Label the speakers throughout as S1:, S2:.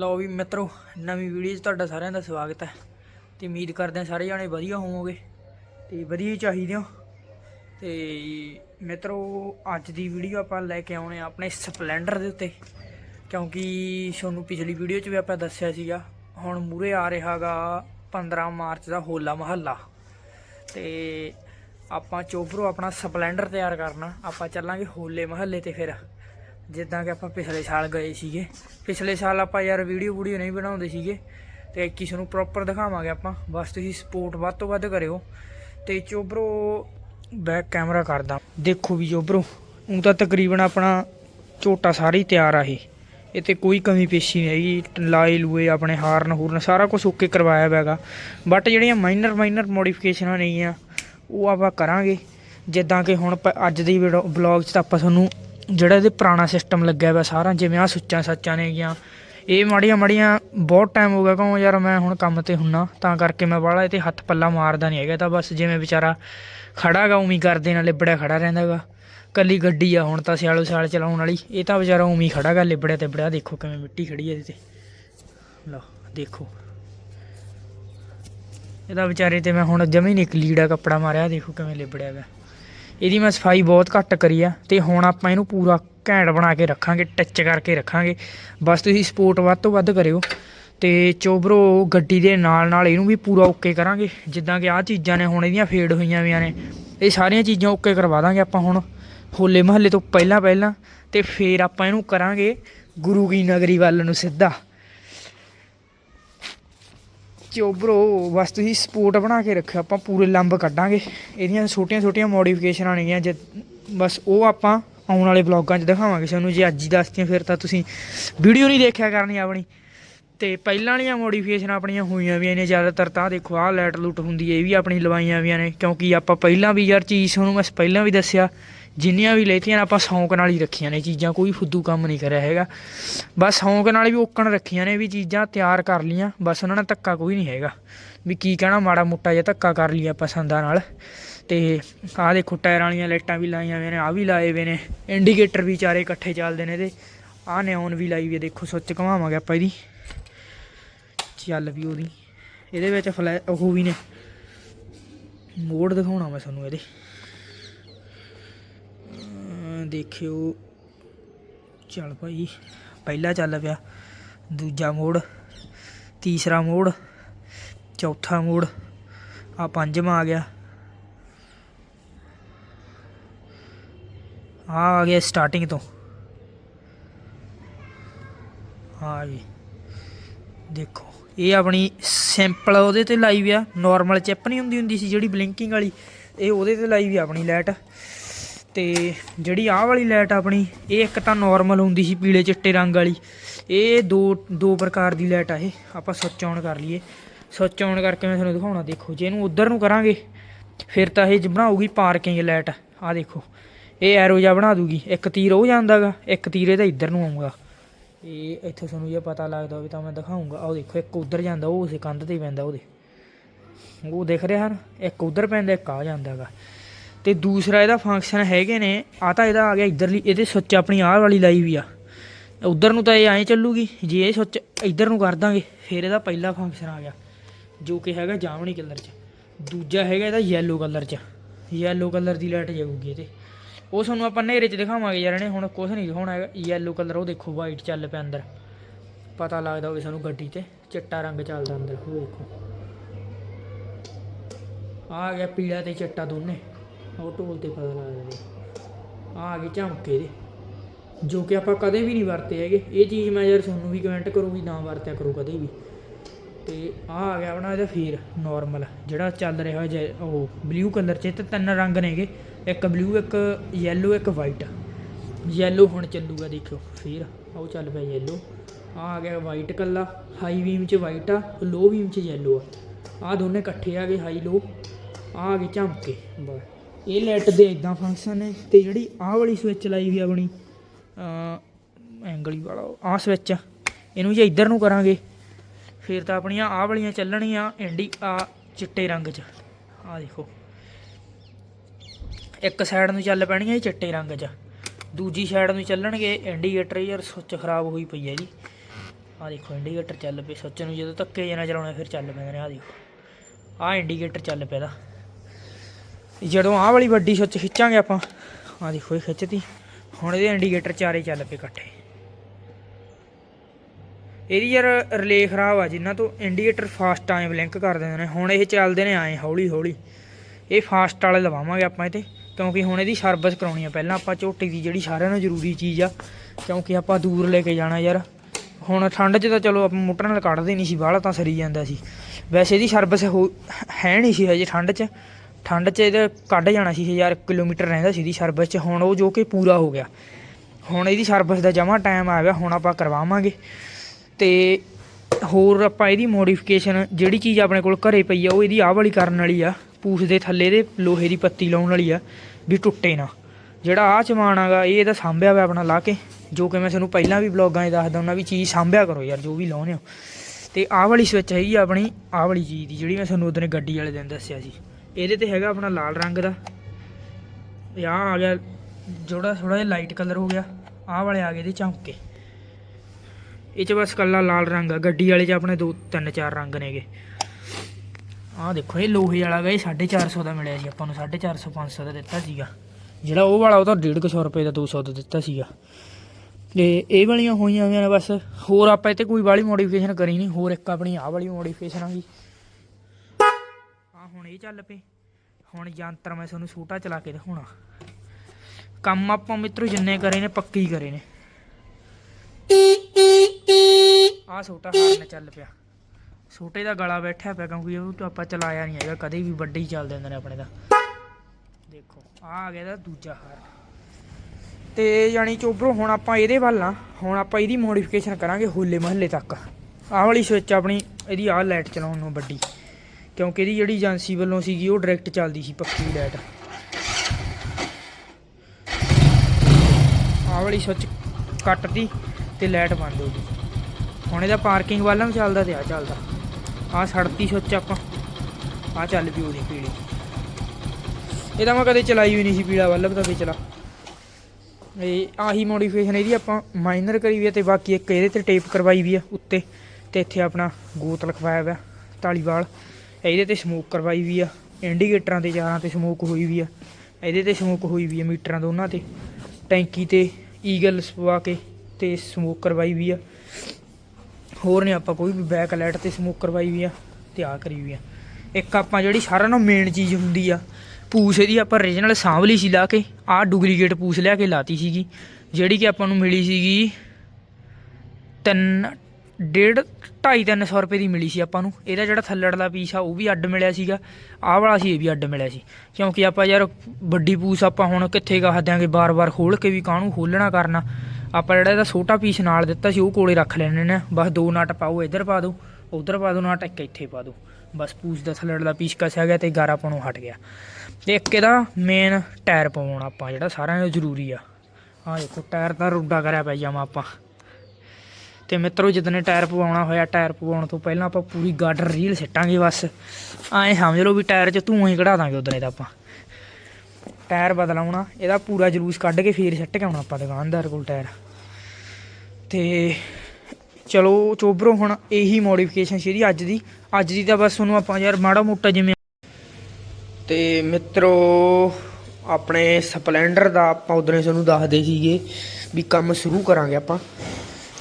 S1: ਲਓ ਵੀ ਮਿੱਤਰੋ, ਨਵੀਂ ਵੀਡੀਓ 'ਚ ਤੁਹਾਡਾ ਸਾਰਿਆਂ ਦਾ ਸਵਾਗਤ ਹੈ। ਤੇ ਉਮੀਦ ਕਰਦੇ ਹਾਂ ਸਾਰੇ ਜਾਣੇ ਵਧੀਆ ਹੋਵੋਗੇ ਤੇ ਵਧੀਆ ਹੀ ਚਾਹੀਦੇ ਹੋ। ਤੇ ਮਿੱਤਰੋ, ਅੱਜ ਦੀ ਵੀਡੀਓ ਆਪਾਂ ਲੈ ਕੇ ਆਉਣੇ ਆ ਆਪਣੇ ਸਪਲੈਂਡਰ ਦੇ ਉੱਤੇ। ਕਿਉਂਕਿ ਤੁਹਾਨੂੰ ਪਿਛਲੀ ਵੀਡੀਓ 'ਚ ਵੀ ਆਪਾਂ ਦੱਸਿਆ ਸੀਗਾ, ਹੁਣ ਮੂਰੇ ਆ ਰਿਹਾਗਾ 15 ਮਾਰਚ ਦਾ ਹੋਲਾ ਮਹੱਲਾ। ਤੇ ਆਪਾਂ ਚੋਬਰੋ ਆਪਣਾ ਸਪਲੈਂਡਰ ਤਿਆਰ ਕਰਨਾ, ਆਪਾਂ ਚੱਲਾਂਗੇ ਹੋਲੇ ਮਹੱਲੇ ਤੇ ਫਿਰ। ਜਿੱਦਾਂ ਕਿ ਆਪਾਂ ਪਿਛਲੇ ਸਾਲ ਗਏ ਸੀਗੇ। ਪਿਛਲੇ ਸਾਲ ਆਪਾਂ ਯਾਰ ਵੀਡੀਓ ਵੀਡੀਓ ਨਹੀਂ ਬਣਾਉਂਦੇ ਸੀਗੇ। ਤੇ ਕਿਸੇ ਨੂੰ ਪ੍ਰੋਪਰ ਦਿਖਾਵਾਂਗੇ ਆਪਾਂ। ਬਸ ਤੁਸੀਂ ਸਪੋਰਟ ਵੱਧ ਤੋਂ ਵੱਧ ਕਰਿਓ। ਤੇ ਚੋਬਰੋ ਬੈਕ ਕੈਮਰਾ ਕਰਦਾ। ਦੇਖੋ ਵੀ ਚੋਬਰੋ ਉਹ ਤਾਂ ਤਕਰੀਬਨ ਆਪਣਾ ਝੋਟਾ ਸਾਰਾ ਹੀ ਤਿਆਰ ਆ ਇਹ। ਇਹ ਤੇ ਕੋਈ ਕਮੀ ਪੇਸ਼ੀ ਨਹੀਂ ਹੈਗੀ। ਲਾਏ ਲੂਏ, ਆਪਣੇ ਹਾਰਨ ਹੂਰਨ ਸਾਰਾ ਕੁਝ ਓਕੇ ਕਰਵਾਇਆ ਹੋਇਆ ਹੈਗਾ। ਬਟ ਜਿਹੜੀਆਂ ਮਾਈਨਰ ਮਾਈਨਰ ਮੋਡੀਫਿਕੇਸ਼ਨਾਂ ਨਹੀਂ ਆ ਉਹ ਆਪਾਂ ਕਰਾਂਗੇ। ਜਿੱਦਾਂ ਕਿ ਹੁਣ ਅੱਜ ਦੀ ਵਲੌਗ 'ਚ ਤਾਂ ਆਪਾਂ ਤੁਹਾਨੂੰ ਜਿਹੜਾ ਇਹਦੇ ਪੁਰਾਣਾ ਸਿਸਟਮ ਲੱਗਿਆ ਵਾ ਸਾਰਾ, ਜਿਵੇਂ ਆ ਸੁੱਚਾਂ ਸੱਚਾਂ ਨੇ ਗਿਆ। ਇਹ ਮਾੜੀਆਂ ਮਾੜੀਆਂ ਬਹੁਤ ਟਾਈਮ ਹੋ ਗਿਆ ਕਿਉਂ ਯਾਰ ਮੈਂ ਹੁਣ ਕੰਮ ਤੇ ਹੁੰਨਾ, ਤਾਂ ਕਰਕੇ ਮੈਂ ਬਾਹਲਾ ਇਹ ਤੇ ਹੱਥ ਪੱਲਾ ਮਾਰਦਾ ਨਹੀਂ ਹੈਗਾ। ਤਾਂ ਬਸ ਜਿਵੇਂ ਵਿਚਾਰਾ ਖੜਾ ਗਾ ਉਮੀ ਕਰਦੇ ਨਾਲ ਲਿਬੜਿਆ ਖੜਾ ਰਹਿੰਦਾ ਗਾ। ਕੱਲੀ ਗੱਡੀ ਆ ਹੁਣ ਤਾਂ ਸਿਆਲੋ ਸਿਆਲ ਚਲਾਉਣ ਵਾਲੀ। ਇਹ ਤਾਂ ਵਿਚਾਰਾ ਉਮੀ ਖੜਾ ਗਾ, ਲਿਬੜਿਆ ਤੇ ਬੜਿਆ। ਦੇਖੋ ਕਿਵੇਂ ਮਿੱਟੀ ਖੜੀ ਹੈ ਇਹਦੇ ਤੇ। ਲਓ, ਦੇਖੋ। ਇਹਦਾ ਵਿਚਾਰੇ ਤੇ ਮੈਂ ਹੁਣ ਜਮੀ ਨਿਕਲੀੜਾ ਕੱਪੜਾ ਮਾਰਿਆ, ਦੇਖੋ ਕਿਵੇਂ ਲਿਬੜਿਆ ਗਾ। ਇਹਦੀ ਮੈਂ ਸਫ਼ਾਈ ਬਹੁਤ ਘੱਟ ਕਰੀ ਆ ਤੇ ਹੁਣ ਆਪਾਂ ਇਹਨੂੰ ਪੂਰਾ ਘੈਂਟ ਬਣਾ ਕੇ ਰੱਖਾਂਗੇ ਟੱਚ ਕਰਕੇ ਰੱਖਾਂਗੇ। ਬਸ ਤੁਸੀਂ ਸਪੋਰਟ ਵੱਧ ਤੋਂ ਵੱਧ ਕਰਿਓ ਤੇ ਚੋਬਰੋ ਗੱਡੀ ਦੇ ਨਾਲ ਨਾਲ ਇਹਨੂੰ ਵੀ ਪੂਰਾ ਓਕੇ ਕਰਾਂਗੇ। ਜਿੱਦਾਂ ਕਿ ਆਹ ਚੀਜ਼ਾਂ ਨੇ, ਹੁਣ ਇਹਦੀਆਂ ਫੇਡ ਹੋਈਆਂ ਵੀਆਂ ਨੇ। ਇਹ ਸਾਰੀਆਂ ਚੀਜ਼ਾਂ ਓਕੇ ਕਰਵਾ ਦਾਂਗੇ ਆਪਾਂ ਹੁਣ, ਹੋਲੇ ਮਹੱਲੇ ਤੋਂ ਪਹਿਲਾਂ ਪਹਿਲਾਂ ਤੇ ਫੇਰ ਆਪਾਂ ਇਹਨੂੰ ਕਰਾਂਗੇ ਗੁਰੂ ਕੀ ਨਗਰੀ ਵੱਲ ਨੂੰ ਸਿੱਧਾ। ਚੋਬਰੋ ਬਸ ਤੁਸੀਂ ਸਪੋਰਟ ਬਣਾ ਕੇ ਰੱਖਿਓ, ਆਪਾਂ ਪੂਰੇ ਲੰਬ ਕੱਢਾਂਗੇ। ਇਹਦੀਆਂ ਛੋਟੀਆਂ ਛੋਟੀਆਂ ਮੋਡੀਫਿਕੇਸ਼ਨਾਂ ਨੇਗੀਆਂ ਜੇ ਬਸ ਉਹ ਆਪਾਂ ਆਉਣ ਵਾਲੇ ਵਲੌਗਾਂ 'ਚ ਦਿਖਾਵਾਂਗੇ ਤੁਹਾਨੂੰ ਜੇ ਅੱਜ ਹੀ ਦੱਸਤੀਆਂ, ਫਿਰ ਤਾਂ ਤੁਸੀਂ ਵੀਡੀਓ ਨਹੀਂ ਦੇਖਿਆ ਕਰਨੀ ਆਪਣੀ। ਤੇ ਪਹਿਲਾਂ ਵਾਲੀਆਂ ਮੋਡੀਫਿਕੇਸ਼ਨ ਆਪਣੀਆਂ ਹੋਈਆਂ ਵੀ ਨੇ, ਜ਼ਿਆਦਾਤਰ ਤਾਂ ਦੇਖੋ, ਆਹ ਲਾਈਟ ਲੂਟ ਹੁੰਦੀ ਹੈ, ਇਹ ਵੀ ਆਪਣੀ ਲਵਾਈਆਂ ਵੀਆਂ ਨੇ, ਕਿਉਂਕਿ ਆਪਾਂ ਪਹਿਲਾਂ ਵੀ ਯਾਰ ਚੀਜ਼ ਤੁਹਾਨੂੰ ਮੈਂ ਪਹਿਲਾਂ ਵੀ ਦੱਸਿਆ ਜਿੰਨੀਆਂ ਵੀ ਲੈਤੀਆਂ ਨੇ, ਆਪਾਂ ਸ਼ੌਂਕ ਨਾਲ ਹੀ ਰੱਖੀਆਂ ਨੇ ਚੀਜ਼ਾਂ, ਕੋਈ ਫੁੱਦੂ ਕੰਮ ਨਹੀਂ ਕਰਿਆ ਹੈਗਾ। ਬਸ ਸ਼ੌਂਕ ਨਾਲ ਵੀ ਓਕਣ ਰੱਖੀਆਂ ਨੇ ਵੀ ਚੀਜ਼ਾਂ ਤਿਆਰ ਕਰ ਲੀਆਂ, ਬਸ ਉਹਨਾਂ ਨਾਲ ਧੱਕਾ ਕੋਈ ਨਹੀਂ ਹੈਗਾ। ਵੀ ਕੀ ਕਹਿਣਾ, ਮਾੜਾ ਮੋਟਾ ਜਿਹਾ ਧੱਕਾ ਕਰ ਲਿਆ ਸੰਦਾਂ ਨਾਲ। ਤੇ ਆਹ ਦੇਖੋ, ਟਾਇਰਾਂ ਵਾਲੀਆਂ ਲਾਈਟਾਂ ਵੀ ਲਾਈਆਂ ਹੋਈਆਂ ਨੇ, ਆਹ ਵੀ ਲਾਏ ਹੋਏ ਨੇ। ਇੰਡੀਕੇਟਰ ਵੀ ਚਾਰੇ ਇਕੱਠੇ ਚੱਲਦੇ ਨੇ ਤੇ ਆਹ ਨਿਓਨ ਵੀ ਲਾਈ ਵੀ ਦੇਖੋ ਸੁੱਚ ਘਵਾਵਾਂਗੇ ਆਪਾਂ ਇਹਦੀ। ਚੱਲ ਵੀ ਉਹਦੀ। ਇਹਦੇ ਵਿੱਚ ਫਲੈ ਉਹ ਵੀ ਨੇ। ਮੋੜ ਦਿਖਾਉਣਾ ਮੈਂ ਤੁਹਾਨੂੰ ਇਹਦੇ। ਦੇਖਿਓ। ਚੱਲ ਭਾਈ, ਪਹਿਲਾ ਚੱਲ ਪਿਆ। ਦੂਜਾ ਮੋੜ, ਤੀਸਰਾ ਮੋੜ, ਚੌਥਾ ਮੋੜ ਆ ਪੰਜਵਾਂ ਆ ਗਿਆ। ਆ ਆ ਗਿਆ ਸਟਾਰਟਿੰਗ ਤੋਂ। ਆ ਜੀ। ਦੇਖੋ, ਇਹ ਆਪਣੀ ਸਿੰਪਲ ਉਹਦੇ ਤੇ ਲਾਈ ਵੀ ਆ। ਨਾਰਮਲ ਚਿਪ ਨਹੀਂ ਹੁੰਦੀ ਹੁੰਦੀ ਸੀ ਜਿਹੜੀ ਬਲਿੰਕਿੰਗ ਵਾਲੀ। ਇਹ ਉਹਦੇ ਤੇ ਲਾਈ ਵੀ ਆ ਆਪਣੀ ਲਾਈਟ ਤੇ ਜਿਹੜੀ ਆਹ ਵਾਲੀ ਲਾਈਟ ਆਪਣੀ, ਇਹ ਇੱਕ ਤਾਂ ਨਾਰਮਲ ਹੁੰਦੀ ਸੀ ਪੀਲੇ ਚਿੱਟੇ ਰੰਗ ਵਾਲੀ। ਇਹ ਦੋ ਦੋ ਪ੍ਰਕਾਰ ਦੀ ਲਾਈਟ ਆ ਇਹ, ਆਪਾਂ ਸੁੱਚ ਆਨ ਕਰ ਲਈਏ। ਸੁੱਚ ਆਨ ਕਰਕੇ ਮੈਂ ਤੁਹਾਨੂੰ ਦਿਖਾਉਣਾ, ਦੇਖੋ, ਜੇ ਇਹਨੂੰ ਉਧਰ ਨੂੰ ਕਰਾਂਗੇ, ਫਿਰ ਤਾਂ ਇਹ ਜ ਬਣਾਊਗੀ ਪਾਰਕਿੰਗ ਲਾਈਟ। ਆਹ ਦੇਖੋ, ਇਹ ਐਰੋ ਜਿਹਾ ਬਣਾ ਦੂਗੀ, ਇੱਕ ਤੀਰ ਉਹ ਜਾਂਦਾਗਾ, ਇੱਕ ਤੀਰ ਇਹਦਾ ਇੱਧਰ ਨੂੰ ਆਊਗਾ। ਇਹ ਇੱਥੇ ਤੁਹਾਨੂੰ ਜੇ ਪਤਾ ਲੱਗਦਾ ਹੋਵੇ ਤਾਂ ਮੈਂ ਦਿਖਾਉਂਗਾ ਆਹ ਦੇਖੋ, ਇੱਕ ਉਧਰ ਜਾਂਦਾ, ਉਹ ਉਸੇ ਕੰਧ ਤੇ ਹੀ ਪੈਂਦਾ ਉਹਦੇ। ਉਹ ਦਿਖ ਰਿਹਾ ਹਨ ਇੱਕ ਉਧਰ ਪੈਂਦਾ, ਇੱਕ ਆ ਜਾਂਦਾਗਾ। ਤੇ ਦੂਸਰਾ ਇਹਦਾ ਫੰਕਸ਼ਨ ਹੈਗੇ ਨੇ। ਆ ਤਾਂ ਇਹਦਾ ਆ ਗਿਆ ਇਧਰਲੀ, ਇਹਦੇ ਸੁੱਚ ਆਪਣੀ ਆਹ ਵਾਲੀ ਲਾਈ ਵੀ ਆ। ਉਧਰ ਨੂੰ ਤਾਂ ਇਹ ਐਂ ਚੱਲੂਗੀ, ਜੇ ਇਹ ਸੁੱਚ ਇੱਧਰ ਨੂੰ ਕਰ ਦਾਂਗੇ, ਫਿਰ ਇਹਦਾ ਪਹਿਲਾ ਫੰਕਸ਼ਨ ਆ ਗਿਆ, ਜੋ ਕਿ ਹੈਗਾ ਜਾਮਣੀ ਕਲਰ 'ਚ। ਦੂਜਾ ਹੈਗਾ ਇਹਦਾ ਯੈਲੋ ਕਲਰ 'ਚ। ਯੈਲੋ ਕਲਰ ਦੀ ਲਾਈਟ ਜਾਊਗੀ ਇਹਦੇ। ਉਹ ਤੁਹਾਨੂੰ ਆਪਾਂ ਹਨੇਰੇ 'ਚ ਦਿਖਾਵਾਂਗੇ ਯਾਰ ਇਹਨੇ, ਹੁਣ ਕੁਝ ਨਹੀਂ ਦਿਖਾਉਣਾ ਹੈਗਾ। ਯੈਲੋ ਕਲਰ ਉਹ ਦੇਖੋ ਵਾਈਟ ਚੱਲ ਪਿਆ ਅੰਦਰ। ਪਤਾ ਲੱਗਦਾ ਹੋਵੇ ਸਾਨੂੰ ਗੱਡੀ ਤੇ, ਚਿੱਟਾ ਰੰਗ ਚੱਲਦਾ ਅੰਦਰ, ਉਹ ਦੇਖੋ। ਆ ਗਿਆ ਪੀਲਾ ਤੇ ਚਿੱਟਾ ਦੋਨੇ। ਉਹ ਢੋਲ ਤੇ ਪਤਾ ਲੱਗਦਾ ਜੀ ਆ ਗਏ ਝਮਕੇ ਦੇ। ਜੋ ਕਿ ਆਪਾਂ ਕਦੇ ਵੀ ਨਹੀਂ ਵਰਤੇ ਹੈਗੇ। ਇਹ ਚੀਜ਼ ਮੈਂ ਯਾਰ ਤੁਹਾਨੂੰ ਵੀ ਕਮੈਂਟ ਕਰੂੰ ਵੀ ਨਾ ਵਰਤਿਆ ਕਰੋ ਕਦੇ ਵੀ। ਤੇ ਆ ਆ ਗਿਆ ਆਪਣਾ ਇਹਦਾ ਫੇਰ ਨਾਰਮਲ ਜਿਹੜਾ ਚੱਲ ਰਿਹਾ ਜੈ ਉਹ ਬਲੂ ਕਲਰ ਚ। ਇਹ ਤੇ ਤਿੰਨ ਰੰਗ ਨੇਗੇ। ਇੱਕ ਬਲੂ ਇੱਕ ਯੈਲੋ ਇੱਕ ਵਾਈਟ ਯੈਲੋ ਹੁਣ ਚੱਲੂਗਾ ਦੇਖਿਓ। ਫੇਰ ਉਹ ਚੱਲ ਪਿਆ ਯੈਲੋ ਆ ਆ ਗਿਆ ਵਾਈਟ ਕੱਲਾ। ਹਾਈ ਬੀਮ ਚ ਵਾਈਟ ਆ। ਲੋ ਬੀਮ ਚ ਯੈਲੋ ਆ। ਆ ਦੋਨੇ ਇਕੱਠੇ ਆ ਗਏ ਹਾਈ ਲੋ ਆ ਗਏ ਝਮਕੇ ਬਸ। ਇਹ ਲਾਈਟ ਦੇ ਇਦਾਂ ਫੰਕਸ਼ਨ ਨੇ ਤੇ ਜਿਹੜੀ ਆਹ ਵਾਲੀ ਸਵਿਚ ਲਾਈ ਵੀ ਆਪਣੀ ਐਂਗਲੀ ਵਾਲਾ ਆਹ ਸਵਿਚ ਇਹਨੂੰ ਜੇ ਇੱਧਰ ਨੂੰ ਕਰਾਂਗੇ, ਫਿਰ ਤਾਂ ਆਪਣੀਆਂ ਆਹ ਵਾਲੀਆਂ ਚੱਲਣੀਆਂ ਇੰਡੀ ਆ ਚਿੱਟੇ ਰੰਗ 'ਚ। ਆ ਦੇਖੋ। ਇੱਕ ਸਾਈਡ ਨੂੰ ਚੱਲ ਪੈਣੀਆਂ ਇਹ ਚਿੱਟੇ ਰੰਗ 'ਚ। ਦੂਜੀ ਸਾਈਡ ਨੂੰ ਚੱਲਣਗੇ, ਇੰਡੀਕੇਟਰ ਯਾਰ ਸੁੱਚ ਖਰਾਬ ਹੋਈ ਪਈ ਹੈ ਜੀ। ਆ ਦੇਖੋ, ਇੰਡੀਕੇਟਰ ਚੱਲ ਪਏ। ਸੁੱਚ ਨੂੰ ਜਦੋਂ ਧੱਕੇ ਜਨਾ ਚਲਾਉਣਾ, ਫਿਰ ਚੱਲ ਪੈਂਦੇ ਨੇ ਆ ਦੇਖੋ। ਆ ਇੰਡੀਕੇਟਰ ਚੱਲ ਪਿਆ ਦਾ ਜਦੋਂ ਆਹ ਵਾਲੀ ਵੱਡੀ ਸੁੱਚ ਖਿੱਚਾਂਗੇ ਆਪਾਂ ਆ ਦੇਖੋ ਇਹ ਖਿੱਚਤੀ। ਹੁਣ ਇਹਦੇ ਇੰਡੀਕੇਟਰ ਚਾਰੇ ਚੱਲ ਪਏ ਇਕੱਠੇ। ਇਹਦੀ ਯਾਰ ਰਿਲੇ ਖਰਾਬ ਆ, ਜਿੰਨਾ ਤੋਂ ਇੰਡੀਕੇਟਰ ਫਾਸਟ ਟਾਈਮ ਲਿੰਕ ਕਰ ਦਿੰਦੇ ਨੇ। ਹੁਣ ਇਹ ਚੱਲਦੇ ਨੇ ਆਏ ਹੌਲੀ ਹੌਲੀ। ਇਹ ਫਾਸਟ ਵਾਲੇ ਲਵਾਵਾਂਗੇ ਆਪਾਂ ਇਹ ਤੇ ਕਿਉਂਕਿ ਹੁਣ ਇਹਦੀ ਸਰਵਿਸ ਕਰਾਉਣੀ ਆ। ਪਹਿਲਾਂ ਆਪਾਂ ਝੋਟੀ ਦੀ ਜਿਹੜੀ ਸਾਰਿਆਂ ਨੂੰ ਜ਼ਰੂਰੀ ਚੀਜ਼ ਆ, ਕਿਉਂਕਿ ਆਪਾਂ ਦੂਰ ਲੈ ਕੇ ਜਾਣਾ ਯਾਰ। ਹੁਣ ਠੰਡ 'ਚ ਤਾਂ ਚਲੋ, ਆਪਾਂ ਮੋਟਰ ਨਾਲ ਕੱਢਦੇ ਨਹੀਂ ਸੀ, ਬਾਹਲਾ ਤਾਂ ਸਰੀ ਜਾਂਦਾ ਸੀ। ਵੈਸੇ ਇਹਦੀ ਸਰਵਿਸ ਹੈ ਨਹੀਂ ਸੀ ਹਜੇ ਠੰਡ 'ਚ। ਠੰਡ 'ਚ ਇਹਦਾ ਕੱਢ ਜਾਣਾ ਸੀ 1000 ਕਿਲੋਮੀਟਰ ਰਹਿੰਦਾ ਸੀ ਇਹਦੀ ਸਰਵਿਸ 'ਚ। ਹੁਣ ਉਹ ਜੋ ਕਿ ਪੂਰਾ ਹੋ ਗਿਆ। ਹੁਣ ਇਹਦੀ ਸਰਵਿਸ ਦਾ ਜਮਾ ਟਾਈਮ ਆ ਗਿਆ, ਹੁਣ ਆਪਾਂ ਕਰਵਾਵਾਂਗੇ। ਤੇ ਹੋਰ ਆਪਾਂ ਇਹਦੀ ਮੋਡੀਫਿਕੇਸ਼ਨ ਜਿਹੜੀ ਚੀਜ਼ ਆਪਣੇ ਕੋਲ ਘਰੇ ਪਈ ਆ, ਉਹ ਇਹਦੀ ਆਹ ਵਾਲੀ ਕਰਨ ਵਾਲੀ ਆ। ਪੂਛ ਦੇ ਥੱਲੇ ਦੇ ਲੋਹੇ ਦੀ ਪੱਤੀ ਲਾਉਣ ਵਾਲੀ ਆ, ਵੀ ਟੁੱਟੇ ਨਾ। ਜਿਹੜਾ ਆਹ ਚਮਾਨ ਆਗਾ ਇਹ ਇਹਦਾ ਸਾਂਭਿਆ ਹੋਇਆ ਆਪਣਾ ਲਾ ਕੇ। ਜੋ ਕਿ ਮੈਂ ਤੁਹਾਨੂੰ ਪਹਿਲਾਂ ਵੀ ਵਲੌਗਾਂ 'ਚ ਦੱਸਦਾ ਹੁੰਦਾ ਵੀ ਚੀਜ਼ ਸਾਂਭਿਆ ਕਰੋ ਯਾਰ, ਜੋ ਵੀ ਲਾਉਨੇ ਹੋ। ਤੇ ਆਹ ਵਾਲੀ ਸਵਿਚ ਹੈਗੀ ਆ ਆਪਣੀ, ਆਹ ਵਾਲੀ ਚੀਜ਼ ਦੀ, ਜਿਹੜੀ ਮੈਂ ਤੁਹਾਨੂੰ ਉਦੋਂ ਗੱਡੀ ਵਾਲੇ ਦਿਨ ਦੱਸਿਆ ਸੀ। ਇਹਦੇ ਤੇ ਹੈਗਾ ਆਪਣਾ ਲਾਲ ਰੰਗ ਦਾ। ਇਹ ਆਹ ਆ ਗਿਆ, ਜਿਹੜਾ ਥੋੜਾ ਜਿਹਾ ਲਾਈਟ ਕਲਰ ਹੋ ਗਿਆ, ਆਹ ਵਾਲੇ ਆ ਗਏ ਇਹਦੇ ਚੌਂਕੇ ਇਹ ਚ ਬਸ ਕੱਲਾ ਲਾਲ ਰੰਗ ਆ, ਗੱਡੀ ਵਾਲੇ ਚ ਆਪਣੇ ਦੋ ਤਿੰਨ ਚਾਰ ਰੰਗ ਨੇਗੇ ਆਹ ਦੇਖੋ, ਇਹ ਲੋਹੇ ਵਾਲਾ ਗਾ, ਇਹ 450 ਦਾ ਮਿਲਿਆ ਸੀ, ਆਪਾਂ ਨੂੰ 450 500 ਦਾ ਦਿੱਤਾ ਸੀਗਾ। ਜਿਹੜਾ ਉਹ ਵਾਲਾ, ਉਹ ਤਾਂ 150 ਰੁਪਏ ਦਾ 200 ਦਾ ਦਿੱਤਾ ਸੀਗਾ। ਤੇ ਇਹ ਵਾਲੀਆਂ ਹੋਈਆਂ ਹੋਈਆਂ ਨੇ ਬਸ, ਹੋਰ ਆਪਾਂ ਇੱਥੇ ਕੋਈ ਵਾਲੀ ਮੋਡੀਫਿਕੇਸ਼ਨ ਕਰੀ ਨਹੀਂ, ਹੋਰ ਇੱਕ ਆਪਣੀ ਆਹ ਵਾਲੀ ਮੋਡੀਫਿਕੇਸ਼ਨ ਆ ਗਈ। ਹੁਣ ਇਹ ਚੱਲ ਪਏ। ਹੁਣ ਯੰਤਰ ਮੈਂ ਤੁਹਾਨੂੰ ਛੋਟਾ ਚਲਾ ਕੇ ਦਿਖਾਉਣਾ। ਕੰਮ ਆਪਾਂ ਮਿੱਤਰੋ ਜਿੰਨੇ ਕਰੇ ਨੇ, ਪੱਕੀ ਕਰੇ ਨੇ। ਆ ਛੋਟਾ ਹਾਰਨ ਚੱਲ ਪਿਆ। ਛੋਟੇ ਦਾ ਗਲਾ ਬੈਠਿਆ ਪਿਆ ਕਿਉਂਕਿ ਉਹ ਆਪਾਂ ਚਲਾਇਆ ਨਹੀਂ ਹੈਗਾ, ਕਦੇ ਵੀ ਵੱਡੇ ਹੀ ਚੱਲਦੇ ਹੁੰਦੇ ਨੇ ਆਪਣੇ ਦਾ ਦੇਖੋ ਆ ਆ ਗਿਆ ਦਾ ਦੂਜਾ ਹਾਰਨ ਤੇ ਯਾਨੀ ਚੋਬਰੋ ਹੁਣ ਆਪਾਂ ਇਹਦੇ ਵੱਲ ਆ ਹੁਣ ਆਪਾਂ ਇਹਦੀ ਮੋਡੀਫਿਕੇਸ਼ਨ ਕਰਾਂਗੇ ਹੋਲੇ ਮਹੱਲੇ ਤੱਕ। ਆਹ ਵਾਲੀ ਸਵਿਚ ਆਪਣੀ, ਇਹਦੀ ਆਹ ਲਾਈਟ ਚਲਾਉਣ ਨੂੰ ਵੱਡੀ। ਕਿਉਂਕਿ ਇਹਦੀ ਜਿਹੜੀ ਏਜੰਸੀ ਵੱਲੋਂ ਸੀਗੀ, ਉਹ ਡਾਇਰੈਕਟ ਚੱਲਦੀ ਸੀ ਪੱਕੀ ਲਾਈਟ। ਆਹ ਵਾਲੀ ਸਵਿਚ ਕੱਟਦੀ ਤੇ ਲਾਈਟ ਬੰਦ ਹੋ ਗਈ। ਹੁਣ ਇਹਦਾ ਪਾਰਕਿੰਗ ਵਾਲਾ ਵੀ ਚੱਲਦਾ ਤੇ ਆ ਚੱਲਦਾ। ਆਹ ਸੜਤੀ ਸਵਿਚ ਆਪਾਂ। ਆ ਚੱਲ ਪਈ ਉਹਦੀ ਪੀੜੀ ਇਹਦਾ ਮੈਂ ਕਦੇ ਚਲਾਈ ਵੀ ਨਹੀਂ ਸੀ ਪੀਲਾ ਬੱਲਬ ਤਾਂ ਚਲਾ। ਇਹ ਆਹੀ ਮੋਡੀਫਿਕੇਸ਼ਨ ਇਹਦੀ ਆਪਾਂ ਮਾਈਨਰ ਕਰੀ ਵੀ ਆ ਤੇ ਬਾਕੀ ਇੱਕ ਇਹਦੇ ਤੇ ਟੇਪ ਕਰਵਾਈ ਵੀ ਆ ਉੱਤੇ ਤੇ ਇੱਥੇ ਆਪਣਾ ਗੋਤ ਲਿਖਵਾਇਆ ਹੋਇਆ, ਤਾਲੀਵਾਲ। ਇਹਦੇ ਤੇ ਸਮੋਕ ਕਰਵਾਈ ਵੀ ਆ ਇੰਡੀਕੇਟਰਾਂ ਤੇ ਚਾਰਾਂ ਤੇ ਸਮੋਕ ਹੋਈ ਵੀ ਆ, ਇਹਦੇ ਤੇ ਸਮੋਕ ਹੋਈ ਵੀ ਆ ਮੀਟਰਾਂ ਦੋਨਾਂ ਤੇ, ਟੈਂਕੀ ਤੇ ਈਗਲ ਸਵਾ ਕੇ ਤੇ ਸਮੋਕ ਕਰਵਾਈ ਵੀ ਆ। ਹੋਰ ਨੇ ਆਪਾਂ ਕੋਈ ਵੀ ਬੈਕ ਲਾਈਟ ਤੇ ਸਮੋਕ ਕਰਵਾਈ ਵੀ ਆ ਤੇ ਆ ਕਰੀ ਵੀ ਆ। ਇੱਕ ਆਪਾਂ ਜਿਹੜੀ ਸਾਰਿਆਂ ਨਾਲੋਂ ਮੇਨ ਚੀਜ਼ ਹੁੰਦੀ ਆ, ਪੂਛ ਇਹਦੀ ਆਪਾਂ ਰੀਜਨਲ ਸਾਂਭ ਲਈ ਸੀ ਲਾ ਕੇ, ਆਹ ਡੁਪਲੀਕੇਟ ਪੂਛ ਲਿਆ ਕੇ ਲਾਤੀ ਸੀਗੀ, ਜਿਹੜੀ ਕਿ ਆਪਾਂ ਨੂੰ ਮਿਲੀ ਸੀਗੀ ਤਿੰਨ ਡੇਢ ਢਾਈ ਤਿੰਨ ਸੌ ਰੁਪਏ ਦੀ ਮਿਲੀ ਸੀ ਆਪਾਂ ਨੂੰ। ਇਹਦਾ ਜਿਹੜਾ ਥੱਲੜਲਾ ਪੀਸ ਆ, ਉਹ ਵੀ ਅੱਡ ਮਿਲਿਆ ਸੀਗਾ। ਆਹ ਵਾਲਾ ਸੀ, ਇਹ ਵੀ ਅੱਡ ਮਿਲਿਆ ਸੀ। ਕਿਉਂਕਿ ਆਪਾਂ ਯਾਰ, ਵੱਡੀ ਪੂਸ ਆਪਾਂ ਹੁਣ ਕਿੱਥੇ ਗਾਹ ਦਿਆਂਗੇ ਬਾਰ-ਬਾਰ ਖੋਲ ਕੇ ਵੀ ਕਾਹਨੂੰ ਖੋਲਣਾ ਕਰਨਾ। ਆਪਾਂ ਜਿਹੜਾ ਇਹਦਾ ਛੋਟਾ ਪੀਸ ਨਾਲ ਦਿੱਤਾ ਸੀ, ਉਹ ਕੋਲੇ ਰੱਖ ਲੈਣੇ ਨੇ। ਬਸ ਦੋ ਨਟ ਪਾਓ, ਇੱਧਰ ਪਾ ਦਿਓ ਉਧਰ ਪਾ ਦਿਓ ਨਟ ਇੱਕ ਇੱਥੇ ਪਾ ਦਿਓ ਬਸ ਪੂਸ ਦਾ ਥੱਲੜਲਾ ਪੀਸ ਕਸਿਆ ਗਿਆ ਤੇ ਗਾਰਾ ਪਾਉਣੋਂ ਹਟ ਗਿਆ। ਤੇ ਇੱਕ ਇਹਦਾ ਮੇਨ ਟਾਇਰ ਪਵਾਉਣਾ ਆਪਾਂ, ਜਿਹੜਾ ਸਾਰਿਆਂ ਨੂੰ ਜ਼ਰੂਰੀ ਆ। ਆਹ ਦੇਖੋ ਟਾਇਰ ਤਾਂ ਰੁੱਡਾ ਕਰਿਆ ਪੈ ਜਾਵਾਂ ਆਪਾਂ। ਤੇ ਮਿੱਤਰੋ ਜਿੱਦਨੇ ਟਾਇਰ ਪਵਾਉਣਾ ਹੋਇਆ ਟਾਇਰ ਪਵਾਉਣ ਤੋਂ ਪਹਿਲਾਂ ਆਪਾਂ ਪੂਰੀ ਗਾਡਰ ਰੀਲ ਸਿੱਟਾਂਗੇ ਬਸ। ਐਂ ਸਮਝ ਲਓ ਵੀ ਟਾਇਰ 'ਚ ਧੂਆਂ ਹੀ ਕਢਾ ਦਾਂਗੇ ਉਦੋਂ ਦਾ ਆਪਾਂ। ਟਾਇਰ ਬਦਲਾਉਣਾ, ਇਹਦਾ ਪੂਰਾ ਜਲੂਸ ਕੱਢ ਕੇ ਫੇਰ ਸਿੱਟ ਕੇ ਆਉਣਾ ਆਪਾਂ ਦੁਕਾਨਦਾਰ ਕੋਲ ਟਾਇਰ ਤੇ ਚਲੋ ਚੋਬਰੋ, ਹੁਣ ਇਹੀ ਮੋਡੀਫਿਕੇਸ਼ਨ ਸੀ ਇਹਦੀ ਅੱਜ ਦੀ। ਅੱਜ ਦੀ ਤਾਂ ਬਸ ਉਹਨੂੰ ਆਪਾਂ ਯਾਰ ਮਾੜਾ ਮੋਟਾ ਜਿਵੇਂ ਤੇ ਮਿੱਤਰੋ, ਆਪਣੇ ਸਪਲੈਂਡਰ ਦਾ ਆਪਾਂ ਉਦੋਂ ਤੁਹਾਨੂੰ ਦੱਸਦੇ ਸੀਗੇ ਵੀ ਕੰਮ ਸ਼ੁਰੂ ਕਰਾਂਗੇ ਆਪਾਂ।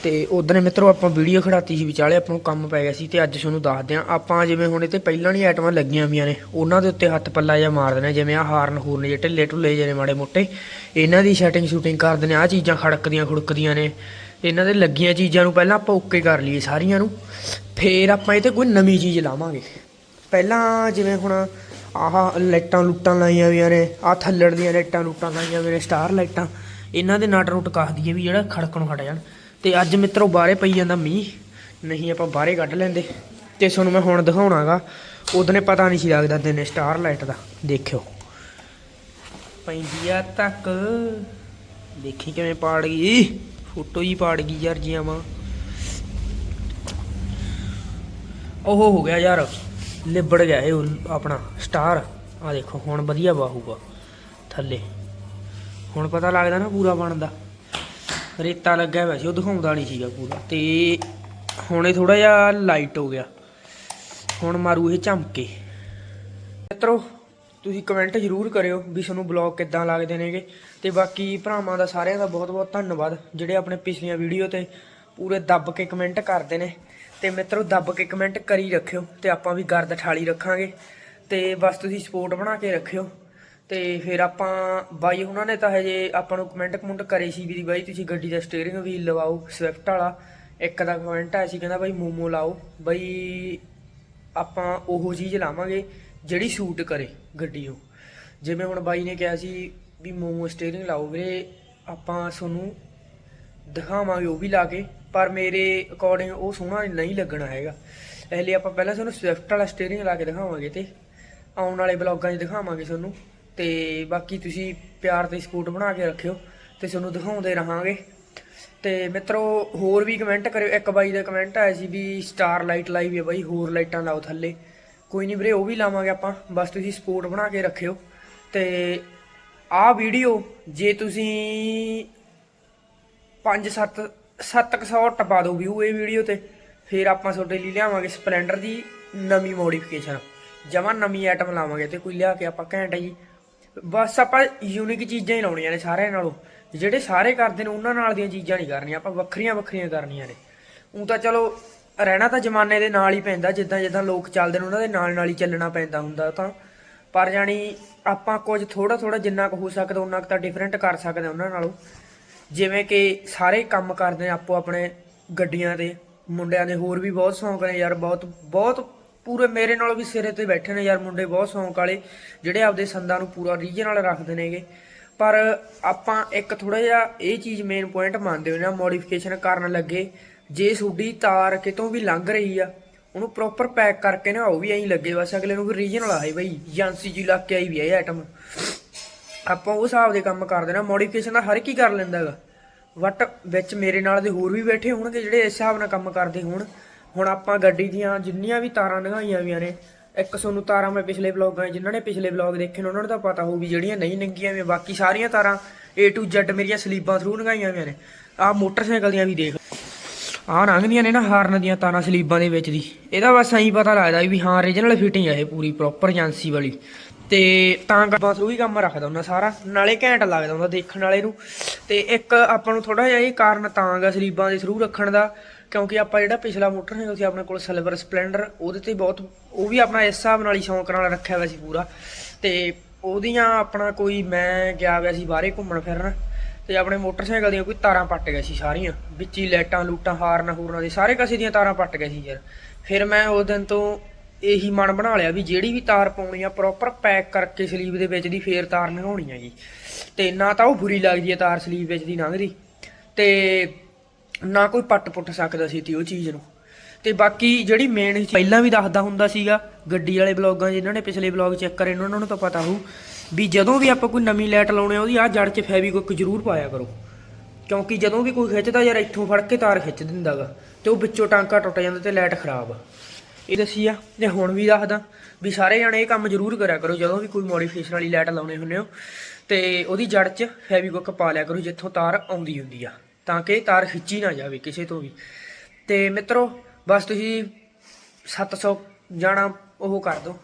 S1: ਤੇ ਉਦੋਂ ਮਿੱਤਰੋ ਆਪਾਂ ਵੀਡੀਓ ਖੜਾਤੀ ਸੀ ਵਿਚਾਲੇ, ਆਪਾਂ ਨੂੰ ਕੰਮ ਪੈ ਗਿਆ ਸੀ ਤੇ ਅੱਜ ਤੁਹਾਨੂੰ ਦੱਸਦੇ ਆਂ ਆਪਾਂ ਜਿਵੇਂ ਹੁਣ ਇਹ ਤੇ ਪਹਿਲਾਂ ਨਹੀਂ ਆਈਟਮਾਂ ਲੱਗੀਆਂ ਹੋਈਆਂ ਨੇ, ਉਹਨਾਂ ਦੇ ਉੱਤੇ ਹੱਥ ਪੱਲਾ ਜਿਹਾ ਮਾਰ ਦੇਣਾ, ਜਿਵੇਂ ਆ ਹਾਰਨ ਹੂਰਨ ਜੇ ਢਿੱਲੇ ਢੁੱਲੇ ਜਿਹੇ ਨੇ ਮਾੜੇ ਮੋਟੇ। ਇਹਨਾਂ ਦੀ ਸੈਟਿੰਗ ਸ਼ੂਟਿੰਗ ਕਰ ਦਿੰਦੇ ਆ ਚੀਜ਼ਾਂ ਖੜਕਦੀਆਂ ਖੁੜਕਦੀਆਂ ਨੇ। ਇਹਨਾਂ ਦੇ ਲੱਗੀਆਂ ਚੀਜ਼ਾਂ ਨੂੰ ਪਹਿਲਾਂ ਆਪਾਂ ਓਕੇ ਕਰ ਲਈਏ ਸਾਰੀਆਂ ਨੂੰ, ਫੇਰ ਆਪਾਂ ਇਹ ਤੇ ਕੋਈ ਨਵੀਂ ਚੀਜ਼ ਲਾਵਾਂਗੇ। ਪਹਿਲਾਂ ਜਿਵੇਂ ਹੁਣ ਆਹ ਲਾਈਟਾਂ ਲੁੱਟਾਂ ਲਾਈਆਂ ਹੋਈਆਂ ਨੇ, ਆਹ ਥੱਲੜ ਦੀਆਂ ਲਾਈਟਾਂ ਲੁੱਟਾਂ ਲਾਈਆਂ ਹੋਈਆਂ ਨੇ, ਸਟਾਰ ਲਾਈਟਾਂ, ਇਹਨਾਂ ਦੇ ਨਟ ਰੁੱਟ ਕੱਸ ਦਈਏ ਵੀ ਜਿਹੜਾ ਖੜਕਣ ਹਟ ਜਾਣ। ਤੇ ਅੱਜ ਮਿੱਤਰੋ ਬਾਹਰੇ ਪਈ ਜਾਂਦਾ ਮੀਂਹ। ਨਹੀਂ ਆਪਾਂ ਬਾਹਰੇ ਕੱਢ ਲੈਂਦੇ। ਤੇ ਤੁਹਾਨੂੰ ਮੈਂ ਹੁਣ ਦਿਖਾਉਣਾਗਾ। ਉਹਦਨੇ ਪਤਾ ਨਹੀਂ ਸੀ ਲੱਗਦਾ ਦਿਨੇ ਸਟਾਰ ਲਾਈਟ ਦਾ। ਦੇਖਿਓ। ਪੈਂਦੀ ਆ ਤੱਕ ਦੇਖੀ ਕਿਵੇਂ ਪਾੜ ਗਈ। ਫੋਟੋ ਹੀ ਪਾੜ ਗਈ ਯਾਰ ਜੀ ਆਵਾਂ ਉਹ ਹੋ ਗਿਆ ਯਾਰ। ਲਿਬੜ ਗਿਆ ਇਹ ਉਲ- ਆਪਣਾ ਸਟਾਰ ਆ ਦੇਖੋ, ਹੁਣ ਵਧੀਆ ਬਾਹੂਗਾ ਥੱਲੇ। ਹੁਣ ਪਤਾ ਲੱਗਦਾ ਨਾ ਪੂਰਾ ਬਣਦਾ। ਰੇਤਾ ਲੱਗਿਆ ਹੋਇਆ ਸੀ, ਉਹ ਦਿਖਾਉਂਦਾ ਨਹੀਂ ਸੀਗਾ ਪੂਰਾ। ਤੇ ਹੁਣ ਇਹ ਥੋੜਾ ਜਿਹਾ ਲਾਈਟ ਹੋ ਗਿਆ। ਹੁਣ ਮਾਰੂ ਇਹ ਚਮਕੇ ਮਿੱਤਰੋ, ਤੁਸੀਂ ਕਮੈਂਟ ਜ਼ਰੂਰ ਕਰਿਓ ਵੀ ਤੁਹਾਨੂੰ ਬਲੌਗ ਕਿੱਦਾਂ ਲੱਗਦੇ ਨੇਗੇ। ਤੇ ਬਾਕੀ ਭਰਾਵਾਂ ਦਾ ਸਾਰਿਆਂ ਦਾ ਬਹੁਤ-ਬਹੁਤ ਧੰਨਵਾਦ, ਜਿਹੜੇ ਆਪਣੇ ਪਿਛਲੀਆਂ ਵੀਡੀਓ ਤੇ ਪੂਰੇ ਦੱਬ ਕੇ ਕਮੈਂਟ ਕਰਦੇ ਨੇ। ਤੇ ਮਿੱਤਰੋ, ਦੱਬ ਕੇ ਕਮੈਂਟ ਕਰੀ ਰੱਖਿਓ ਤੇ ਆਪਾਂ ਵੀ ਗਰਦ ਠਾਲੀ ਰੱਖਾਂਗੇ। ਤੇ ਬਸ ਤੁਸੀਂ ਸਪੋਰਟ ਬਣਾ ਕੇ ਰੱਖਿਓ। ਤੇ ਫਿਰ ਆਪਾਂ ਬਾਈ ਉਹਨਾਂ ਨੇ ਤਾਂ ਹਜੇ ਆਪਾਂ ਨੂੰ ਕਮੈਂਟ ਕਮੁੰਟ ਕਰੇ ਸੀ ਵੀ ਬਾਈ ਤੁਸੀਂ ਗੱਡੀ ਦਾ ਸਟੀਅਰਿੰਗ ਵੀਲ ਲਵਾਓ ਸਵਿਫਟ ਵਾਲਾ। ਇੱਕ ਦਾ ਕਮੈਂਟ ਆਇਆ ਸੀ, ਕਹਿੰਦਾ ਬਾਈ ਮੋਮੋ ਲਾਓ। ਬਾਈ ਆਪਾਂ ਉਹ ਚੀਜ਼ ਲਾਵਾਂਗੇ ਜਿਹੜੀ ਸੂਟ ਕਰੇ ਗੱਡੀ ਨੂੰ। ਜਿਵੇਂ ਹੁਣ ਬਾਈ ਨੇ ਕਿਹਾ ਸੀ ਵੀ ਮੋਮੋ ਸਟੀਅਰਿੰਗ ਲਾਓ ਵੀਰੇ, ਆਪਾਂ ਤੁਹਾਨੂੰ ਦਿਖਾਵਾਂਗੇ ਉਹ ਵੀ ਲਾ ਕੇ, ਪਰ ਮੇਰੇ ਅਕੋਰਡਿੰਗ ਉਹ ਸੋਹਣਾ ਨਹੀਂ ਲੱਗਣਾ ਹੈਗਾ। ਇਸ ਲਈ ਆਪਾਂ ਪਹਿਲਾਂ ਤੁਹਾਨੂੰ ਸਵਿਫਟ ਵਾਲਾ ਸਟੀਅਰਿੰਗ ਲਾ ਕੇ ਦਿਖਾਵਾਂਗੇ ਤੇ ਆਉਣ ਵਾਲੇ ਬਲੌਗਾਂ 'ਚ ਦਿਖਾਵਾਂਗੇ ਤੁਹਾਨੂੰ। ਤੇ ਬਾਕੀ ਤੁਸੀਂ ਪਿਆਰ ਤੇ ਸਪੋਰਟ ਬਣਾ ਕੇ ਰੱਖਿਓ ਤੇ ਤੁਹਾਨੂੰ ਦਿਖਾਉਂਦੇ ਰਹਾਂਗੇ। ਤੇ ਮਿੱਤਰੋ, ਹੋਰ ਵੀ ਕਮੈਂਟ ਕਰਿਓ। ਇੱਕ ਬਾਈ ਦਾ ਕਮੈਂਟ ਆਇਆ ਸੀ ਵੀ ਸਟਾਰ ਲਾਈਟ ਲਾਈ ਵੀ ਹੈ ਬਾਈ, ਹੋਰ ਲਾਈਟਾਂ ਲਾਓ ਥੱਲੇ। ਕੋਈ ਨਹੀਂ ਵੀਰੇ, ਉਹ ਵੀ ਲਾਵਾਂਗੇ ਆਪਾਂ। ਬਸ ਤੁਸੀਂ ਸਪੋਰਟ ਬਣਾ ਕੇ ਰੱਖਿਓ। ਤੇ ਆਹ ਵੀਡੀਓ, ਜੇ ਤੁਸੀਂ 5 7 700 ਟਪਾ ਦਿਓ ਵੀਊ ਇਹ ਵੀਡੀਓ ਤੇ, ਫਿਰ ਆਪਾਂ ਤੁਹਾਡੇ ਲਈ ਲਿਆਵਾਂਗੇ ਸਪਲੈਂਡਰ ਦੀ ਨਵੀਂ ਮੋਡੀਫਿਕੇਸ਼ਨ ਜਮਾਂ ਨਵੀਂ ਆਈਟਮ ਲਾਵਾਂਗੇ ਤੇ ਕੋਈ ਲਿਆ ਕੇ ਆਪਾਂ ਘੈਂਟ ਜੀ। ਬਸ ਆਪਾਂ ਯੂਨੀਕ ਚੀਜ਼ਾਂ ਹੀ ਲਾਉਣੀਆਂ ਨੇ ਸਾਰਿਆਂ ਨਾਲੋਂ। ਜਿਹੜੇ ਸਾਰੇ ਕਰਦੇ ਨੇ, ਉਹਨਾਂ ਨਾਲ ਦੀਆਂ ਚੀਜ਼ਾਂ ਨਹੀਂ ਕਰਨੀਆਂ। ਆਪਾਂ ਵੱਖਰੀਆਂ ਵੱਖਰੀਆਂ ਕਰਨੀਆਂ ਨੇ। ਉਹ ਤਾਂ ਚਲੋ, ਰਹਿਣਾ ਤਾਂ ਜ਼ਮਾਨੇ ਦੇ ਨਾਲ ਹੀ ਪੈਂਦਾ। ਜਿੱਦਾਂ ਜਿੱਦਾਂ ਲੋਕ ਚੱਲਦੇ ਨੇ, ਉਹਨਾਂ ਦੇ ਨਾਲ ਨਾਲ ਹੀ ਚੱਲਣਾ ਪੈਂਦਾ ਹੁੰਦਾ ਤਾਂ। ਪਰ ਜਾਣੀ ਆਪਾਂ ਕੁਝ ਥੋੜਾ ਥੋੜਾ ਜਿੰਨਾ ਕੁ ਹੋ ਸਕਦਾ ਉਹਨਾਂ ਕੁ ਤਾਂ ਡਿਫਰੈਂਟ ਕਰ ਸਕਦੇ ਉਹਨਾਂ ਨਾਲੋਂ। ਜਿਵੇਂ ਕਿ ਸਾਰੇ ਕੰਮ ਕਰਦੇ ਨੇ ਆਪੋ ਆਪਣੇ ਗੱਡੀਆਂ ਦੇ ਮੁੰਡਿਆਂ ਦੇ ਹੋਰ ਵੀ ਬਹੁਤ ਸ਼ੌਂਕ ਨੇ ਯਾਰ, ਬਹੁਤ ਬਹੁਤ ਪੂਰੇ ਮੇਰੇ ਨਾਲੋਂ ਵੀ ਸਿਰੇ ਤੇ ਬੈਠੇ ਨੇ ਯਾਰ ਮੁੰਡੇ ਬਹੁਤ ਸ਼ੌਂਕ ਵਾਲੇ, ਜਿਹੜੇ ਆਪਦੇ ਸੰਦਾਂ ਨੂੰ ਪੂਰਾ ਰੀਜਨ ਨਾਲ ਰੱਖਦੇ ਨੇਗੇ। ਪਰ ਆਪਾਂ ਇੱਕ ਥੋੜਾ ਜਿਹਾ ਇਹ ਚੀਜ਼ ਮੇਨ ਪੁਆਇੰਟ ਮੰਨਦੇ ਹੋ ਨਾ ਮੋਡੀਫਿਕੇਸ਼ਨ ਕਰਨ ਲੱਗੇ, ਜੇ ਤੁਹਾਡੀ ਤਾਰ ਕਿਤੋਂ ਵੀ ਲੰਘ ਰਹੀ ਆ, ਉਹਨੂੰ ਪ੍ਰੋਪਰ ਪੈਕ ਕਰਕੇ ਨਾ ਉਹ ਵੀ ਐਂ ਲੱਗੇ, ਬਸ ਅਗਲੇ ਨੂੰ ਵੀ ਰੀਜਨਲ ਆਏ ਬਈ, ਏਜੰਸੀ ਜੀ ਲੱਗ ਕੇ ਆਈ ਵੀ ਹੈ ਇਹ ਆਈਟਮ ਆਪਾਂ ਉਹ ਹਿਸਾਬ ਦੇ ਕੰਮ ਕਰਦੇ ਨਾ ਮੋਡੀਫਿਕੇਸ਼ਨ ਦਾ ਹਰ ਇੱਕ ਹੀ ਕਰ ਲੈਂਦਾ ਹੈਗਾ। ਬਟ ਵਿੱਚ ਮੇਰੇ ਨਾਲ ਦੇ ਹੋਰ ਵੀ ਬੈਠੇ ਹੋਣਗੇ, ਜਿਹੜੇ ਇਸ ਹਿਸਾਬ ਨਾਲ ਕੰਮ ਕਰਦੇ ਹੋਣ। ਹੁਣ ਆਪਾਂ ਗੱਡੀ ਦੀਆਂ ਜਿੰਨੀਆਂ ਵੀ ਤਾਰਾਂ ਲੰਘਾਈਆਂ ਵੀਆਂ ਨੇ, ਇੱਕ ਤੁਹਾਨੂੰ ਤਾਰਾਂ ਮੈਂ ਪਿਛਲੇ ਵਲੌਗਾਂ 'ਚ ਜਿਨ੍ਹਾਂ ਨੇ ਪਿਛਲੇ ਵਲੌਗ ਦੇਖੇ ਨੇ, ਉਹਨਾਂ ਨੂੰ ਤਾਂ ਪਤਾ ਹੋਊਗੀ ਜਿਹੜੀਆਂ ਨਹੀਂ ਲੰਘੀਆਂ ਵੀ ਬਾਕੀ ਸਾਰੀਆਂ ਤਾਰਾਂ A to Z ਮੇਰੀਆਂ ਸਲੀਬਾਂ ਥਰੂ ਲੰਘਾਈਆਂ ਵੀਆਂ ਨੇ। ਆਹ ਮੋਟਰਸਾਈਕਲ ਦੀਆਂ ਵੀ ਦੇਖ ਆਹ ਲੰਘਦੀਆਂ ਨੇ ਨਾ ਹਾਰਨ ਦੀਆਂ ਤਾਰਾਂ ਸਲੀਬਾਂ ਦੇ ਵਿੱਚ ਦੀ। ਇਹਦਾ ਬਸ ਐਂ ਪਤਾ ਲੱਗਦਾ ਵੀ ਹਾਂ ਰੀਜਨਲ ਫਿਟਿੰਗ ਆ ਇਹ ਪੂਰੀ ਪ੍ਰੋਪਰ ਏਜੰਸੀ ਵਾਲੀ। ਤੇ ਤਾਂ ਗੱਬਾਂ ਥਰੂ ਹੀ ਕੰਮ ਰੱਖਦਾ ਹੁੰਦਾ ਸਾਰਾ, ਨਾਲੇ ਘੈਂਟ ਲੱਗਦਾ ਹੁੰਦਾ ਦੇਖਣ ਵਾਲੇ ਨੂੰ। ਤੇ ਇੱਕ ਆਪਾਂ ਨੂੰ ਥੋੜਾ ਜਿਹਾ ਇਹ ਕਾਰਨ ਤਾਂ ਗਾ ਸਲੀਬਾਂ ਦੇ ਥਰੂ ਰੱਖਣ ਦਾ ਕਿਉਂਕਿ ਆਪਾਂ ਜਿਹੜਾ ਪਿਛਲਾ ਮੋਟਰਸਾਈਕਲ ਸੀ ਆਪਣੇ ਕੋਲ ਸਿਲਵਰ ਸਪਲੈਂਡਰ ਉਹਦੇ ਤੇ ਬਹੁਤ, ਉਹ ਵੀ ਆਪਣਾ ਇਸ ਹਿਸਾਬ ਨਾਲ ਹੀ ਸ਼ੌਂਕ ਨਾਲ ਰੱਖਿਆ ਹੋਇਆ ਸੀ ਪੂਰਾ। ਤੇ ਉਹਦੀਆਂ ਆਪਣਾ ਕੋਈ, ਮੈਂ ਗਿਆ ਹੋਇਆ ਸੀ ਬਾਹਰੇ ਘੁੰਮਣ ਫਿਰਨ, ਤੇ ਆਪਣੇ ਮੋਟਰਸਾਈਕਲ ਦੀਆਂ ਕੋਈ ਤਾਰਾਂ ਪੱਟ ਗਈਆਂ ਸੀ ਸਾਰੀਆਂ। ਵਿੱਚ ਹੀ ਲਾਈਟਾਂ, ਲੂਟਾਂ, ਹਾਰਨ ਹੂਰਨਾਂ ਦੇ ਸਾਰੇ ਕਸੇ ਦੀਆਂ ਤਾਰਾਂ ਪੱਟ ਗਏ ਸੀ ਯਾਰ। ਫਿਰ ਮੈਂ ਉਸ ਦਿਨ ਤੋਂ ਇਹੀ ਮਨ ਬਣਾ ਲਿਆ ਵੀ ਜਿਹੜੀ ਵੀ ਤਾਰ ਪਾਉਣੀ ਆ ਪ੍ਰੋਪਰ ਪੈਕ ਕਰਕੇ ਸਲੀਬ ਦੇ ਵਿੱਚ ਦੀ ਫੇਰ ਤਾਰ ਲੰਘਾਉਣੀ ਜੀ। ਤੇ ਨਾ ਤਾਂ ਉਹ ਬੁਰੀ ਲੱਗਦੀ ਹੈ ਤਾਰ ਸਲੀਬ ਵਿੱਚ ਦੀ ਲੰਘਦੀ। ਤੇ ਨਾ ਕੋਈ ਪੱਟ ਪੁੱਟ ਸਕਦਾ ਸੀ ਤੀ ਉਹ ਚੀਜ਼ ਨੂੰ। ਤੇ ਬਾਕੀ ਜਿਹੜੀ ਮੇਨ ਪਹਿਲਾਂ ਵੀ ਦੱਸਦਾ ਹੁੰਦਾ ਸੀਗਾ, ਗੱਡੀ ਵਾਲੇ ਬਲੌਗਾਂ 'ਚ ਜਿਨ੍ਹਾਂ ਨੇ ਪਿਛਲੇ ਬਲੌਗ ਚੈੱਕ ਕਰੇ ਨੇ, ਉਹਨਾਂ ਨੂੰ ਤਾਂ ਪਤਾ ਹੋਊ ਵੀ ਜਦੋਂ ਵੀ ਆਪਾਂ ਕੋਈ ਨਵੀਂ ਲਾਈਟ ਲਾਉਣੇ ਆ, ਉਹਦੀ ਆਹ ਜੜ 'ਚ ਫੈਵੀਕੁਇਕ ਜ਼ਰੂਰ ਪਾਇਆ ਕਰੋ। ਕਿਉਂਕਿ ਜਦੋਂ ਵੀ ਕੋਈ ਖਿੱਚਦਾ ਯਾਰ, ਇੱਥੋਂ ਫੜ ਕੇ ਤਾਰ ਖਿੱਚ ਦਿੰਦਾਗਾ ਤੇ ਉਹ ਵਿੱਚੋਂ ਟਾਂਕਾ ਟੁੱਟ ਜਾਂਦਾ ਤੇ ਲਾਈਟ ਖਰਾਬ ਆ। ਇਹ ਦੱਸੀ ਆ, ਤੇ ਹੁਣ ਵੀ ਦੱਸਦਾ ਵੀ ਸਾਰੇ ਜਣੇ ਇਹ ਕੰਮ ਜ਼ਰੂਰ ਕਰਿਆ ਕਰੋ, ਜਦੋਂ ਵੀ ਕੋਈ ਮੋਡੀਫਿਕੇਸ਼ਨ ਵਾਲੀ ਲਾਈਟ ਲਾਉਣੇ ਹੁੰਦੇ ਹੋ, ਤੇ ਉਹਦੀ ਜੜ 'ਚ ਫੈਵੀਕੁਇਕ ਪਾ ਲਿਆ ਕਰੋ, ਜਿੱਥੋਂ ਤਾਰ ਆਉਂਦੀ ਹੁੰਦੀ ਆ। ਤਾਂ ਕਿ ਤਾਰ ਖਿੱਚੀ ਨਾ ਜਾਵੇ ਕਿਸੇ ਤੋਂ ਵੀ। ਤੇ ਮਿੱਤਰੋ, ਬਸ ਤੁਸੀਂ 700 ਜਾਣਾ ਉਹ ਕਰ ਦਿਓ।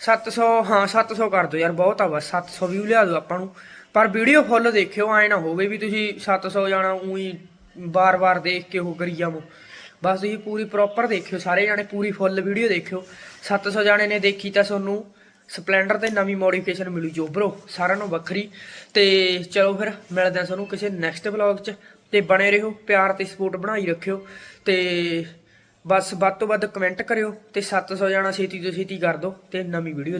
S1: 700 ਹਾਂ 700 ਕਰ ਦਿਓ ਯਾਰ, ਬਹੁਤ ਆ ਬਸ 700 ਵੀ ਲਿਆ ਦਿਓ ਆਪਾਂ ਨੂੰ। ਪਰ ਵੀਡੀਓ ਫੁੱਲ ਦੇਖਿਓ, ਐ ਨਾ ਹੋਵੇ ਵੀ ਤੁਸੀਂ 700 ਜਾਣਾ, ਉਹੀ ਬਾਰ-ਬਾਰ ਦੇਖ ਕੇ ਉਹ ਕਰੀ ਜਾਵੋ। ਬਸ ਤੁਸੀਂ ਪੂਰੀ ਪ੍ਰੋਪਰ ਦੇਖਿਓ, ਸਾਰੇ ਜਾਣੇ ਪੂਰੀ ਫੁੱਲ ਵੀਡੀਓ ਦੇਖਿਓ। 700 ਜਾਣੇ ਨੇ ਦੇਖੀ ਤਾਂ ਤੁਹਾਨੂੰ ਸਪਲੈਂਡਰ ਤੇ ਨਵੀਂ ਮੋਡੀਫਿਕੇਸ਼ਨ ਮਿਲੂ ਜੋ ਬ్రో ਸਾਰਿਆਂ ਨੂੰ ਵੱਖਰੀ। ਤੇ ਚਲੋ ਫਿਰ, ਮਿਲਦੇ ਹਾਂ ਤੁਹਾਨੂੰ ਕਿਸੇ ਨੈਕਸਟ ਵਲੌਗ 'ਚ। ਤੇ ਬਣੇ ਰਹੋ, ਪਿਆਰ ਤੇ ਸਪੋਰਟ ਬਣਾਈ ਰੱਖਿਓ ਤੇ ਬਸ ਵੱਧ ਤੋਂ ਵੱਧ ਕਮੈਂਟ ਕਰਿਓ ਤੇ 700 ਜਾਣਾ ਛੇਤੀ ਤੋਂ ਛੇਤੀ ਕਰ ਦਿਓ ਤੇ ਨਵੀਂ ਵੀਡੀਓ